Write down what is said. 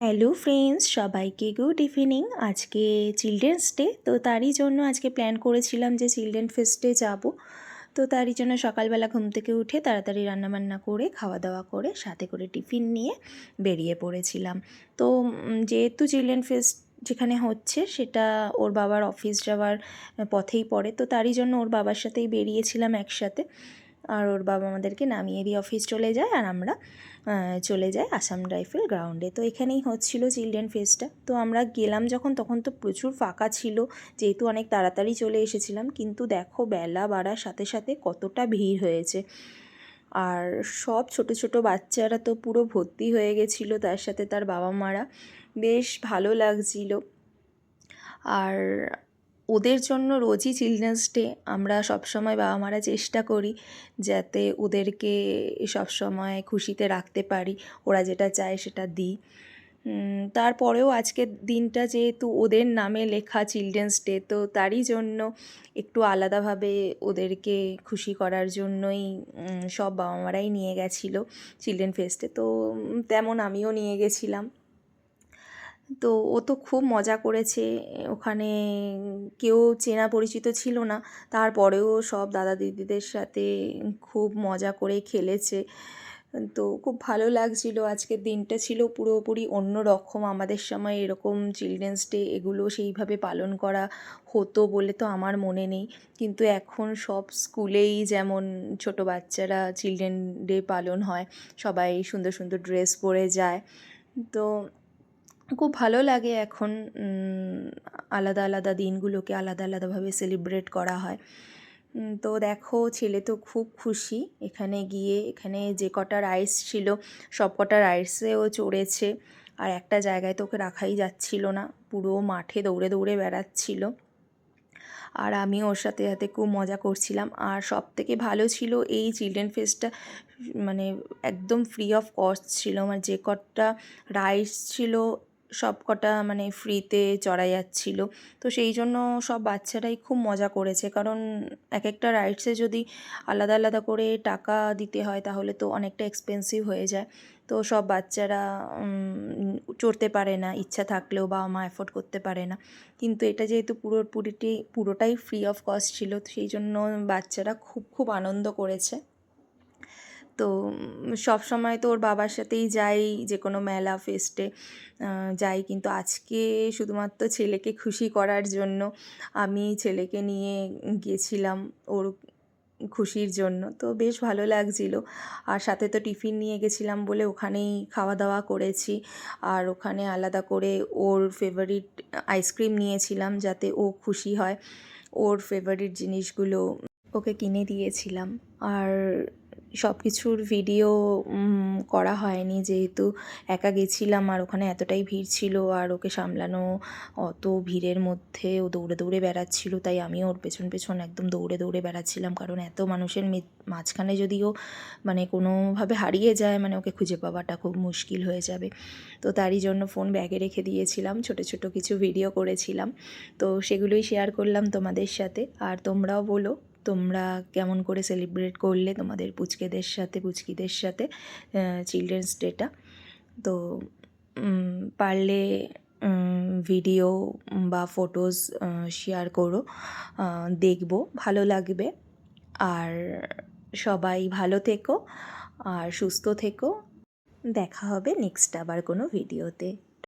Hello friends, সবাইকে good evening. আজকে children's day, তো তারই জন্য আজকে প্ল্যান করেছিলাম যে চিলড্রেন ফেস্টে যাব। তো তারই জন্য সকালবেলা ঘুম থেকে উঠে তাড়াতাড়ি রান্নাবান্না করে খাওয়া দাওয়া করে, সাথে করে টিফিন নিয়ে বেরিয়ে পড়েছিলাম। তো যেহেতু চিলড্রেন ফেস্ট যেখানে হচ্ছে সেটা ওর বাবার অফিস যাওয়ার পথেই পড়ে, তো তারই জন্য ওর বাবার সাথেই বেরিয়েছিলাম একসাথে। আর ওর বাবা আমাদেরকে নামিয়ে দিয়ে অফিস চলে যায় আর আমরা চলে যাই আসাম রাইফেল গ্রাউন্ডে তো এখানেই হচ্ছিল চিলড্রেন ফেস্টটা তো আমরা গেলাম যখন, তখন তো প্রচুর ফাঁকা ছিল, যেহেতু অনেক তাড়াতাড়ি চলে এসেছিলাম। কিন্তু দেখো বেলা বাড়ার সাথে সাথে কতটা ভিড় হয়েছে। আর সব ছোট ছোট বাচ্চারা তো পুরো ভর্তি হয়ে গেছিল, তার সাথে তার বাবা মারা বেশ ভালো লাগছিল। আর ওদের জন্য রোজই চিলড্রেন্স ডে আমরা সবসময় বাবা মারা চেষ্টা করি যাতে ওদেরকে সবসময় খুশিতে রাখতে পারি, ওরা যেটা চায় সেটা দিই। তারপরেও আজকের দিনটা যেহেতু ওদের নামে লেখা চিলড্রেন্স ডে তো তারই জন্য একটু আলাদাভাবে ওদেরকে খুশি করার জন্যই সব বাবা মারাই নিয়ে গেছিল চিলড্রেন ফেস্টে তো তেমন আমিও নিয়ে গেছিলাম। তো ও তো খুব মজা করেছে। ওখানে কেউ চেনা পরিচিত ছিল না। তারপরেও সব দাদা দিদিদের সাথে খুব মজা করে খেলেছে। তো খুব ভালো লাগছিল। আজকের দিনটা ছিল পুরোপুরি অন্য রকম আমাদের সময় এরকম চিলড্রেন্স ডে এগুলো সেইভাবে পালন করা হতো বলে তো আমার মনে নেই। কিন্তু এখন সব স্কুলেই যেমন ছোট বাচ্চারা চিলড্রেন ডে পালন হয়, সবাই সুন্দর সুন্দর ড্রেস পরে যায়। তো খুব ভালো লাগে এখন আলাদা আলাদা দিনগুলোকে আলাদা আলাদাভাবে সেলিব্রেট করা হয়। তো দেখো, ছেলে তো খুব খুশি। এখানে গিয়ে, এখানে যে কটা রাইস ছিল, সব কটা রাইসেও চড়েছে। আর একটা জায়গায় তো ওকে রাখাই যাচ্ছিল না, পুরো মাঠে দৌড়ে দৌড়ে বেড়াচ্ছিল। আর আমি ওর সাথে সাথে খুব মজা করছিলাম। আর সব থেকে ভালো ছিল এই চিলড্রেন ফেস্টটা মানে একদম ফ্রি অফ কস্ট ছিল। মানে যে কটা রাইস ছিল সব কটা মানে ফ্রিতে চড়া যাচ্ছিল। তো সেই জন্য সব বাচ্চারাই খুব মজা করেছে। কারণ এক একটা রাইডসে যদি আলাদা আলাদা করে টাকা দিতে হয়, তাহলে তো অনেকটা এক্সপেন্সিভ হয়ে যায়। তো সব বাচ্চারা চড়তে পারে না, ইচ্ছা থাকলেও বাবা মা অ্যাফোর্ড করতে পারে না। কিন্তু এটা যেহেতু পুরোপুরিটি পুরোটাই ফ্রি অফ কস্ট ছিল, সেই জন্য বাচ্চারা খুব খুব আনন্দ করেছে। তো সব সময় তো ওর বাবার সাথেই যাই যে কোনো মেলা ফেস্টে যাই। কিন্তু আজকে শুধুমাত্র ছেলেকে খুশি করার জন্য আমি ছেলেকে নিয়ে গিয়েছিলাম ওর খুশির জন্য। তো বেশ ভালো লাগছিল। আর সাথে তো টিফিন নিয়ে গেছিলাম বলে ওখানেই খাওয়া দাওয়া করেছি। আর ওখানে আলাদা করে ওর ফেভারিট আইসক্রিম নিয়েছিলাম যাতে ও খুশি হয়। ওর ফেভারিট জিনিসগুলো ওকে কিনে দিয়েছিলাম। আর সব কিছুর ভিডিও করা হয়নি। যেহেতু একা গেছিলাম আর ওখানে এতটাই ভিড় ছিল আর ওকে সামলানো অত ভিড়ের মধ্যে ও দৌড়ে দৌড়ে বেড়াচ্ছিল, তাই আমিও ওর পেছন পেছন একদম দৌড়ে দৌড়ে বেড়াচ্ছিলাম। কারণ এত মানুষের মাঝখানে যদিও মানে কোনোভাবে হারিয়ে যায় মানে ওকে খুঁজে পাওয়াটা খুব মুশকিল হয়ে যাবে। তো তারই জন্য ফোন ব্যাগে রেখে দিয়েছিলাম, ছোট ছোট কিছু ভিডিও করেছিলাম। তো সেগুলোই শেয়ার করলাম তোমাদের সাথে। আর তোমরাও বলো তোমরা কেমন করে সেলিব্রেট করলে তোমাদের পুচকেদের সাথে, পুচকিদের সাথে চিলড্রেন্স ডেটা তো পারলে ভিডিও বা ফটোজ শেয়ার করো দেখব, ভালো লাগবে। আর সবাই ভালো থেকো, আর সুস্থ থেকো। দেখা হবে নেক্সট আবার কোনো ভিডিওতে